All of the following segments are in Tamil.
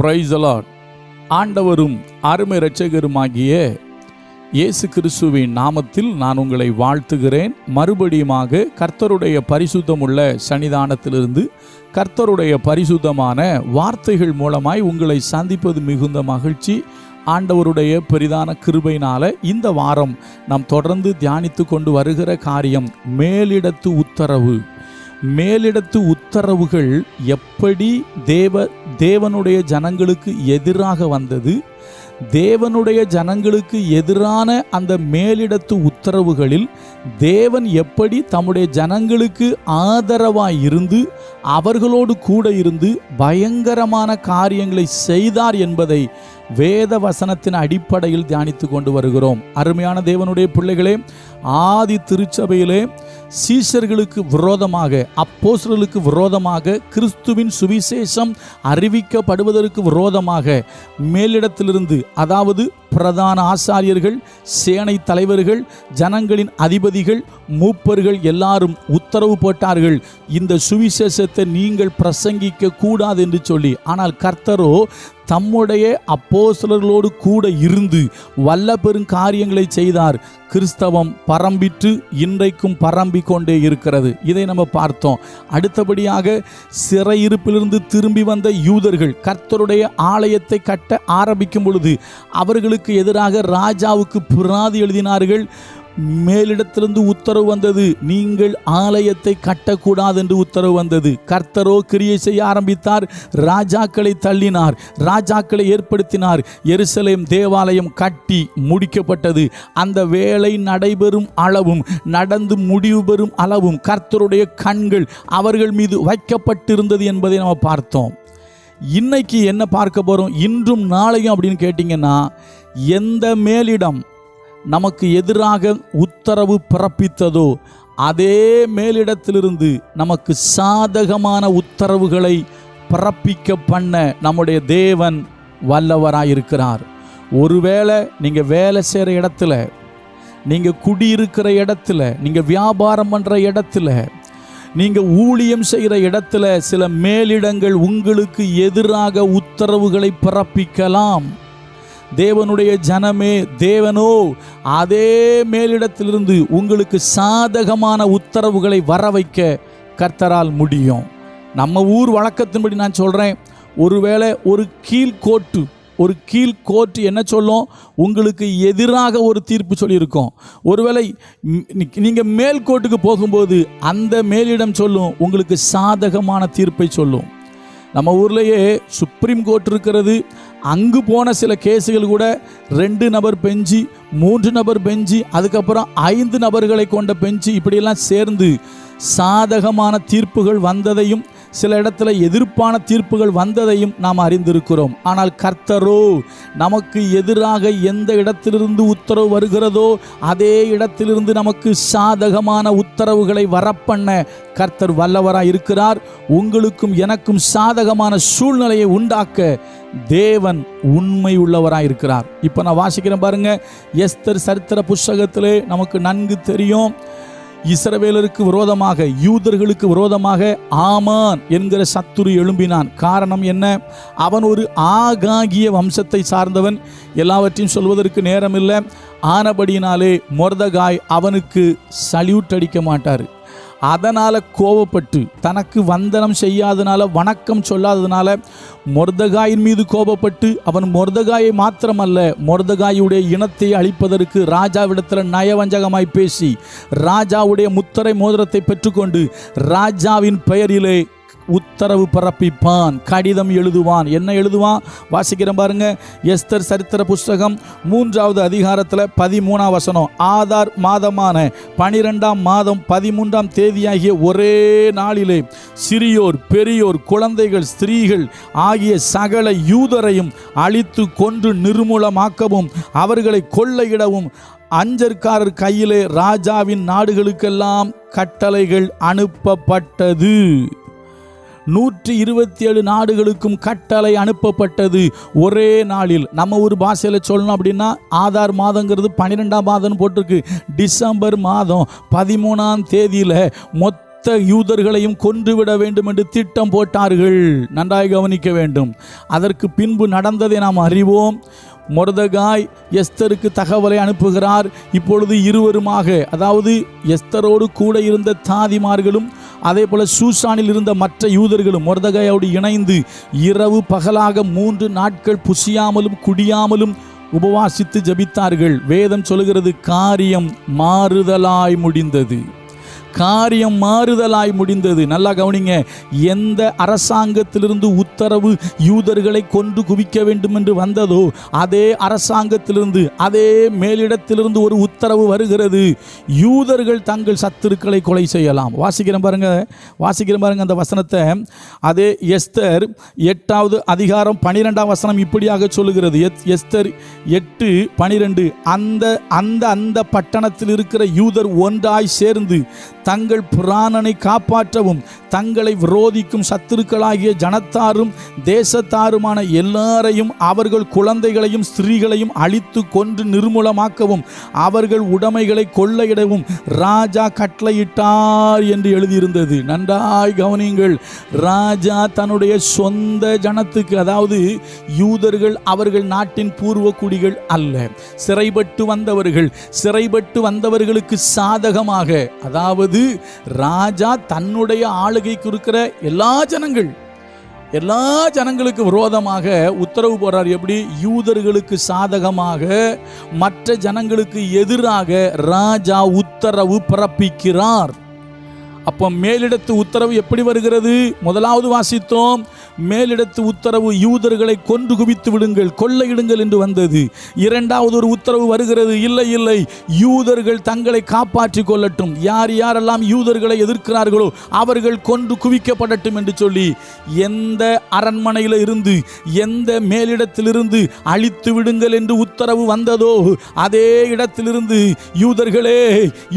பிரைசலாட் ஆண்டவரும் அருமை இரட்சகருமாகிய இயேசு கிறிஸ்துவின் நாமத்தில் நான் உங்களை வாழ்த்துகிறேன். மறுபடியுமாக கர்த்தருடைய பரிசுத்தமுள்ள சன்னிதானத்திலிருந்து கர்த்தருடைய பரிசுத்தமான வார்த்தைகள் மூலமாய் உங்களை சந்திப்பது மிகுந்த மகிழ்ச்சி. ஆண்டவருடைய பெரிதான கிருபையினால இந்த வாரம் நாம் தொடர்ந்து தியானித்து கொண்டு வருகிற காரியம் மேலிடத்து உத்தரவு. மேலிடத்து உத்தரவுகள் எப்படி தேவ தேவனுடைய ஜனங்களுக்கு எதிராக வந்தது தேவனுடைய ஜனங்களுக்கு எதிரான அந்த மேலிடத்து உத்தரவுகளில் தேவன் எப்படி தம்முடைய ஜனங்களுக்கு ஆதரவாக இருந்து அவர்களோடு கூட இருந்து பயங்கரமான காரியங்களை செய்தார் என்பதை வேத வசனத்தின் அடிப்படையில் தியானித்து கொண்டு வருகிறோம். அருமையான தேவனுடைய பிள்ளைகளே ஆதி திருச்சபையிலே சீஷர்களுக்கு விரோதமாக அப்போசர்களுக்கு விரோதமாக கிறிஸ்துவின் சுவிசேஷம் அறிவிக்கப்படுவதற்கு விரோதமாக மேலிடத்திலிருந்து அதாவது பிரதான ஆசாரியர்கள் சேனை தலைவர்கள் ஜனங்களின் அதிபதிகள் மூப்பர்கள் எல்லாரும் உத்தரவு போட்டார்கள். இந்த சுவிசேஷத்தை நீங்கள் பிரசங்கிக்க கூடாது என்று சொல்லி ஆனால் கர்த்தரோ தம்முடைய அப்போசலர்களோடு கூட இருந்து வல்ல பெரும் காரியங்களை செய்தார். கிறிஸ்தவம் பரம்பிற்று இன்றைக்கும் பரம்பிக் கொண்டே இருக்கிறது. இதை நம்ம பார்த்தோம். அடுத்தபடியாக சிறையிருப்பிலிருந்து திரும்பி வந்த யூதர்கள் கர்த்தருடைய ஆலயத்தை கட்ட ஆரம்பிக்கும் பொழுது அவர்களுக்கு எதிராக ராஜாவுக்கு புராதி எழுதினார்கள். மேலிடத்திலிருந்து உத்தரவு வந்தது. நீங்கள் ஆலயத்தை கட்டக்கூடாது என்று உத்தரவு வந்தது. கர்த்தரோ கிரியை செய்ய ஆரம்பித்தார். ராஜாக்களை தள்ளினார். ராஜாக்களை ஏற்படுத்தினார். எருசலேம் தேவாலயம் கட்டி முடிக்கப்பட்டது. அந்த வேலை நடைபெறும் அளவும் நடந்து முடிவு பெறும் அளவும் கர்த்தருடைய கண்கள் அவர்கள் மீது வைக்கப்பட்டிருந்தது என்பதை நம்ம பார்த்தோம். இன்னைக்கு என்ன பார்க்க போகிறோம் இன்றும் நாளையும் அப்படின்னு கேட்டிங்கன்னா எந்த மேலிடம் நமக்கு எதிராக உத்தரவு பிறப்பித்ததோ அதே மேலிடத்திலிருந்து நமக்கு சாதகமான உத்தரவுகளை பிறப்பிக்க பண்ண நம்முடைய தேவன் வல்லவராயிருக்கிறார். ஒருவேளை நீங்கள் வேலை செய்கிற இடத்துல நீங்கள் குடியிருக்கிற இடத்துல நீங்கள் வியாபாரம் பண்ணுற இடத்துல நீங்கள் ஊழியம் செய்கிற இடத்துல சில மேலிடங்கள் உங்களுக்கு எதிராக உத்தரவுகளை பிறப்பிக்கலாம். தேவனுடைய ஜனமே தேவனோ அதே மேலிடத்திலிருந்து உங்களுக்கு சாதகமான உத்தரவுகளை வர வைக்க கர்த்தரால் முடியும். நம்ம ஊர் வழக்கத்தின்படி நான் சொல்கிறேன் ஒருவேளை ஒரு கீழ்கோட்டு ஒரு கீழ் கோர்ட் என்ன சொல்லும்? உங்களுக்கு எதிராக ஒரு தீர்ப்பு சொல்லியிருக்கோம். ஒருவேளை நீங்கள் மேல் கோர்ட்டுக்கு போகும்போது அந்த மேலிடம் சொல்லும் உங்களுக்கு சாதகமான தீர்ப்பை சொல்லும். நம்ம ஊர்லேயே சுப்ரீம் கோர்ட் இருக்கிறது அங்கு போன சில கேஸுகள் கூட ரெண்டு நபர் பெஞ்சு மூன்று நபர் பெஞ்சு அதுக்கப்புறம் ஐந்து நபர்களை கொண்ட பெஞ்சு இப்படியெல்லாம் சேர்ந்து சாதகமான தீர்ப்புகள் வந்ததையும் சில இடத்துல எதிர்ப்பான தீர்ப்புகள் வந்ததையும் நாம் அறிந்திருக்கிறோம். ஆனால் கர்த்தரோ நமக்கு எதிராக எந்த இடத்திலிருந்து உத்தரவு வருகிறதோ அதே இடத்திலிருந்து நமக்கு சாதகமான உத்தரவுகளை வரப்பண்ண கர்த்தர் வல்லவராக இருக்கிறார். உங்களுக்கும் எனக்கும் சாதகமான சூழ்நிலையை உண்டாக்க தேவன் உண்மை உள்ளவராக இருக்கிறார். இப்போ நான் வாசிக்கிறேன் பாருங்க. எஸ்தர் சரித்திர புஸ்தகத்திலே நமக்கு நன்கு தெரியும். இஸ்ரவேலருக்கு விரோதமாக யூதர்களுக்கு விரோதமாக ஆமான் என்கிற சத்துரு எழும்பினான். காரணம் என்ன? அவன் ஒரு ஆகாகிய வம்சத்தை சார்ந்தவன். எல்லாவற்றையும் சொல்வதற்கு நேரம் இல்லை ஆனபடியினாலே மொர்தகாய் அவனுக்கு சல்யூட் அடிக்க மாட்டார். அதனால் கோபப்பட்டு தனக்கு வந்தனம் செய்யாதனால வணக்கம் சொல்லாததுனால மொர்தகாயின் மீது கோபப்பட்டு அவன் மொர்தகாயை மாத்திரமல்ல மொர்தகாயுடைய இனத்தை அழிப்பதற்கு ராஜாவிடத்தில் நயவஞ்சகமாய் பேசி ராஜாவுடைய முத்தரை மோதிரத்தை பெற்றுக்கொண்டு ராஜாவின் பெயரிலே உத்தரவு பிறப்பிப்பான் கடிதம் எழுதுவான். என்ன எழுதுவான்? வாசிக்கிறேன் பாருங்க. எஸ்தர் சரித்திர புஸ்தகம் மூன்றாவது அதிகாரத்தில் பதிமூணாம் வசனம். ஆதார் மாதமான பனிரெண்டாம் மாதம் பதிமூன்றாம் தேதியாகிய ஒரே நாளிலே சிறியோர் பெரியோர் குழந்தைகள் ஸ்திரீகள் ஆகிய சகல யூதரையும் அழித்து கொன்று நிர்மூலமாக்கவும் அவர்களை கொள்ளையிடவும் அஞ்சற்காரர் கையிலே ராஜாவின் நாடுகளுக்கெல்லாம் கட்டளைகள் அனுப்பப்பட்டது. நூற்றி இருபத்தி ஏழு நாடுகளுக்கும் கட்டளை அனுப்பப்பட்டது. ஒரே நாளில். நம்ம ஒரு பாஷையில் சொல்லணும் அப்படின்னா ஆதார் மாதங்கிறது பன்னிரெண்டாம் மாதம்னு போட்டிருக்கு. டிசம்பர் மாதம் பதிமூணாம் தேதியில் மொத்த மொத்த யூதர்களையும் கொன்றுவிட வேண்டும் என்று திட்டம் போட்டார்கள். நன்றாய் கவனிக்க வேண்டும். அதற்கு பின்பு நடந்ததை நாம் அறிவோம். மொரதகாய் எஸ்தருக்கு தகவலை அனுப்புகிறார். இப்பொழுது இருவருமாக அதாவது எஸ்தரோடு கூட இருந்த தாதிமார்களும் அதே போல சூசானில் இருந்த மற்ற யூதர்களும் மொர்தகையோடு இணைந்து இரவு பகலாக மூன்று நாட்கள் புசியாமலும் குடியாமலும் உபவாசித்து ஜபித்தார்கள். வேதம் சொல்லுகிறது காரியம் மாறுதலாய் முடிந்தது. காரியம் மாறுதலாய் முடிந்தது. நல்லா கவனிங்க. எந்த அரசாங்கத்திலிருந்து உத்தரவு யூதர்களை கொண்டு குவிக்க வேண்டும் என்று வந்ததோ அதே அரசாங்கத்திலிருந்து அதே மேலிடத்திலிருந்து ஒரு உத்தரவு வருகிறது. யூதர்கள் தங்கள் சத்துருக்களை கொலை செய்யலாம். வாசிக்கிறேன் பாருங்க. வாசிக்கிறேன் பாருங்க அந்த வசனத்தை. அதே எஸ்தர் எட்டாவது அதிகாரம் பனிரெண்டாம் வசனம் இப்படியாக சொல்லுகிறது. எத்- எஸ்தர் எட்டு பனிரெண்டு. அந்த அந்த அந்த பட்டணத்தில் இருக்கிற யூதர் ஒன்றாய் சேர்ந்து தங்கள் புராணனை காப்பாற்றவும் தங்களை விரோதிக்கும் சத்துருக்களாகிய ஜனத்தாரும் தேசத்தாருமான எல்லாரையும் அவர்கள் குழந்தைகளையும் ஸ்திரீகளையும் அழித்து கொன்று நிர்மூலமாக்கவும் அவர்கள் உடைமைகளை கொள்ளையிடவும் ராஜா கட்டளையிட்டார் என்று எழுதியிருந்தது. நன்றாய் கவனியுங்கள் ராஜா தன்னுடைய சொந்த ஜனத்துக்கு அதாவது யூதர்கள் அவர்கள் நாட்டின் பூர்வ குடிகள் அல்ல சிறைப்பட்டு வந்தவர்கள் சிறைப்பட்டு வந்தவர்களுக்கு சாதகமாக அதாவது ராஜா தன்னுடைய ஆளுகைக்கு இருக்கிற எல்லா ஜனங்கள் எல்லா ஜனங்களுக்கு விரோதமாக உத்தரவு போறார் எப்படி? யூதர்களுக்கு சாதகமாக மற்ற ஜனங்களுக்கு எதிராக ராஜா உத்தரவு பிறப்பிக்கிறார். அப்போ மேலிடத்து உத்தரவு எப்படி வருகிறது? முதலாவது வாசித்தோம். மேலிடத்து உத்தரவு யூதர்களை கொன்று குவித்து விடுங்கள் கொள்ளையிடுங்கள் என்று வந்தது. இரண்டாவது ஒரு உத்தரவு வருகிறது. இல்லை இல்லை யூதர்கள் தங்களை காப்பாற்றிக் கொள்ளட்டும். யார் யாரெல்லாம் யூதர்களை எதிர்க்கிறார்களோ அவர்கள் கொன்று குவிக்கப்படட்டும் என்று சொல்லி எந்த அரண்மனையில் இருந்து எந்த மேலிடத்திலிருந்து அழித்து விடுங்கள் என்று உத்தரவு வந்ததோ அதே இடத்திலிருந்து யூதர்களே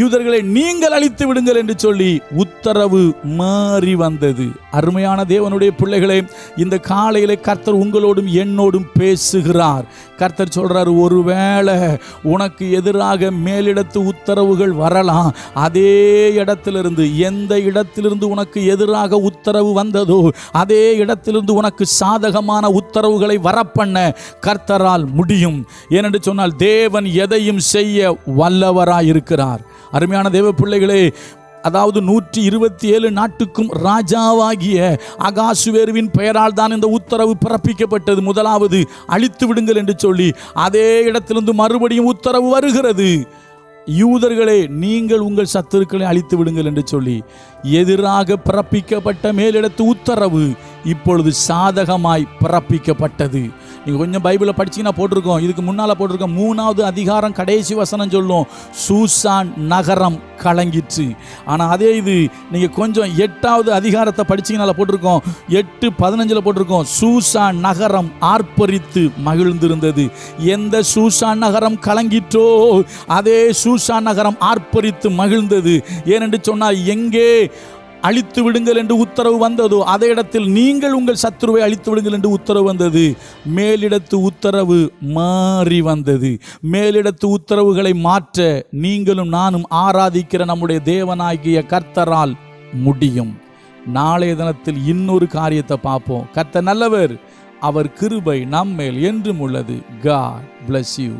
யூதர்களை நீங்கள் அழித்து விடுங்கள் என்று சொல்லி உத்தரவு மாறி வந்தது. அருமையான தேவனுடைய பிள்ளைகளே இந்த காலையிலே கர்த்தர் உங்களோடும் என்னோடும் பேசுகிறார். கர்த்தர் சொல்றாரு ஒருவேளை உனக்கு எதிராக மேலிடத்து உத்தரவுகள் வரலாம். அதே இடத்திலிருந்து எந்த இடத்திலிருந்து உனக்கு எதிராக உத்தரவு வந்ததோ அதே இடத்திலிருந்து உனக்கு சாதகமான உத்தரவுகளை வரப்பண்ண கர்த்தரால் முடியும். ஏனென்று சொன்னால் தேவன் எதையும் செய்ய வல்லவராயிருக்கிறார். அருமையான தேவ பிள்ளைகளே அதாவது நூற்றி இருபத்தி ஏழு நாட்டுக்கும் ராஜாவாகிய அகாசுவேருவின் பெயரால் தான் இந்த உத்தரவு பிறப்பிக்கப்பட்டது. முதலாவது அழித்து விடுங்கள் என்று சொல்லி அதே இடத்திலிருந்து மறுபடியும் உத்தரவு வருகிறது. யூதர்களே நீங்கள் உங்கள் சத்துருக்களை அழித்து விடுங்கள் என்று சொல்லி எதிராக பிறப்பிக்கப்பட்ட மேலிடத்து உத்தரவு இப்பொழுது சாதகமாய் பிறப்பிக்கப்பட்டது. நீங்கள் கொஞ்சம் பைபிளை படிச்சீங்கன்னா போட்டிருக்கோம். இதுக்கு முன்னால் போட்டிருக்கோம் மூணாவது அதிகாரம் கடைசி வசனம் சொல்லும் சூசான் நகரம் கலங்கிச்சு ஆனால் அதே இது நீங்கள் கொஞ்சம் எட்டாவது அதிகாரத்தை படிச்சீங்கன்னா போட்டிருக்கோம். எட்டு பதினஞ்சில் போட்டிருக்கோம் சூசான் நகரம் ஆர்ப்பரித்து மகிழ்ந்திருந்தது. எந்த சூசான் நகரம் கலங்கிற்றோ அதே சூசான் நகரம் ஆர்ப்பரித்து மகிழ்ந்தது. ஏனென்று சொன்னால் எங்கே அழித்து விடுங்கள் என்று உத்தரவு வந்ததோ அதே இடத்தில் நீங்கள் உங்கள் சத்துருவை அழித்து விடுங்கள் என்று உத்தரவு வந்தது. மேலிடத்து உத்தரவு மாறி வந்தது. மேலிடத்து உத்தரவுகளை மாற்ற நீங்களும் நானும் ஆராதிக்கிற நம்முடைய தேவனாகிய கர்த்தரால் முடியும். நாளைய தினத்தில் இன்னொரு காரியத்தை பார்ப்போம். கர்த்தர் நல்லவர். அவர் கிருபை நம்மேல் என்றும் உள்ளது. God bless you